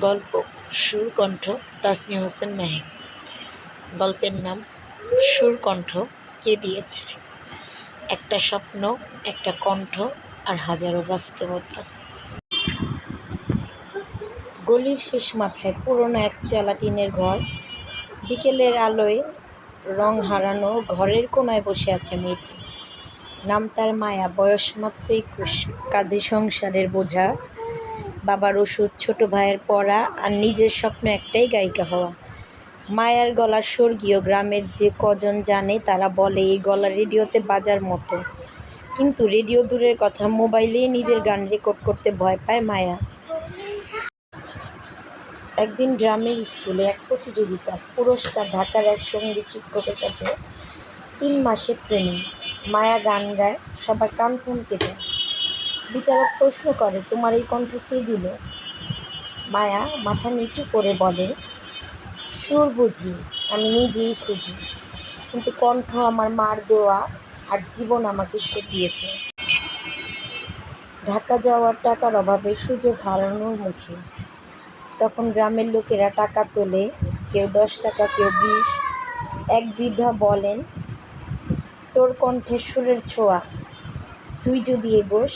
গল্প, সুরকণ্ঠ তাসনিয়া হোসেন মেহেক গল্পের নাম, সুরকণ্ঠ কে দিয়েছে? একটা স্বপ্ন, একটা কণ্ঠ আর হাজারো বাস্তবতা। গলির শেষ মাথায় পুরনো এক চালা টিনের ঘর। বিকেলের আলোয় রং হারানো ঘরের কোনায় বসে আছে মেয়েটি। নাম তার মায়া, বয়স মাত্র একুশ। কাঁধে সংসারের বোঝা। বাবার ওষুধ, ছোট ভাইয়ের পড়া আর নিজের স্বপ্ন একটাই গায়িকা হওয়া। মায়ার গলা স্বর্গীয় গ্রামের যে কজন জানে তারা বলে, এই গলা রেডিওতে বাজার মতো। কিন্তু রেডিও দূরের কথা, মোবাইলেই নিজের গান রেকর্ড করতে ভয় পায় মায়া। একদিন গ্রামের স্কুলে এক প্রতিযোগিতা, পুরস্কার ঢাকার এক সংগীত শিক্ষকের সাথে তিন মাসের ট্রেনিং মায়া গান গায়, সবার কান থমকে যায়। বিচারক প্রশ্ন করে, তোমার এই কণ্ঠ কে দিল? মায়া মাথা নিচু করে বলে, সুর বুঝি, আমি নিজেই খুঁজি। কিন্তু কণ্ঠ আমার মার দেওয়া আর জীবন আমাকে সুর দিয়েছে ঢাকা যাওয়ার টাকার অভাবে সুযোগ হারানোর মুখে। তখন গ্রামের লোকেরা টাকা তোলে, কেউ দশ টাকা, কেউ বিশ। এক বৃদ্ধা বলেন, তোর কণ্ঠে সুরের ছোঁয়া, তুই যদি এগোস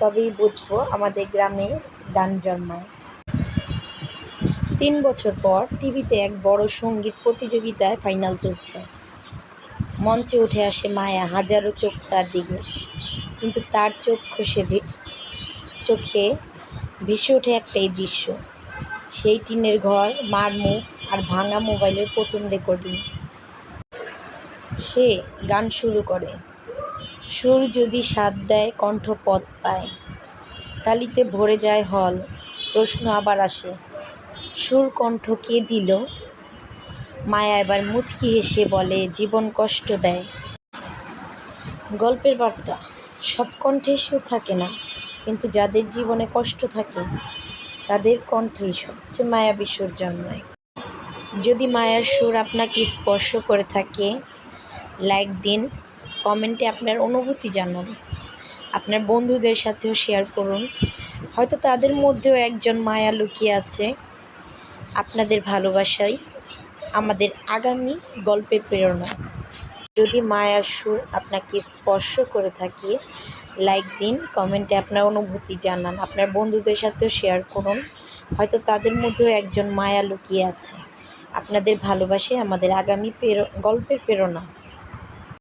তবেই বুঝব আমাদের গ্রামে গান জন্মায়। তিন বছর পর টিভিতে এক বড় সংগীত প্রতিযোগিতায় ফাইনাল চলছে। মঞ্চে উঠে আসে মায়া, হাজারো চোখ তার দিকে। কিন্তু তার চোখ খসে চোখে ভেসে ওঠে একটাই দৃশ্য। সেই টিনের ঘর, মার মুখ আর ভাঙা মোবাইলের প্রথম রেকর্ডিং সে গান শুরু করে। সুর যদি স্বাদ দেয়, কণ্ঠ পথ পায়, তালিতে ভরে যায় হল। প্রশ্ন আবার আসে, সুর কণ্ঠ কে দিল? মায়া এবার মুচকি হেসে বলে, জীবন কষ্ট দেয়। গল্পের বার্তা, সব কণ্ঠে সুর থাকে না, কিন্তু যাদের জীবনে কষ্ট থাকে, তাদের কণ্ঠেই সবচেয়ে মায়া বিশ্বর জন্মায়। যদি মায়ার সুর আপনাকে স্পর্শ করে থাকে, লাইক দিন। কমেন্টে আপনার অনুভূতি জানান। আপনার বন্ধুদের সাথেও শেয়ার করুন। হয়তো তাদের মধ্যেও একজন মায়া লুকিয়ে আছে। আপনাদের ভালোবাসাই আমাদের আগামী গল্পের প্রেরণা। যদি মায়ার সুর আপনাকে স্পর্শ করে থাকে লাইক দিন, কমেন্টে আপনার অনুভূতি জানান। আপনার বন্ধুদের সাথেও শেয়ার করুন। হয়তো তাদের মধ্যেও একজন মায়া লুকিয়ে আছে। আপনাদের ভালোবাসে আমাদের আগামী গল্পের প্রেরণা।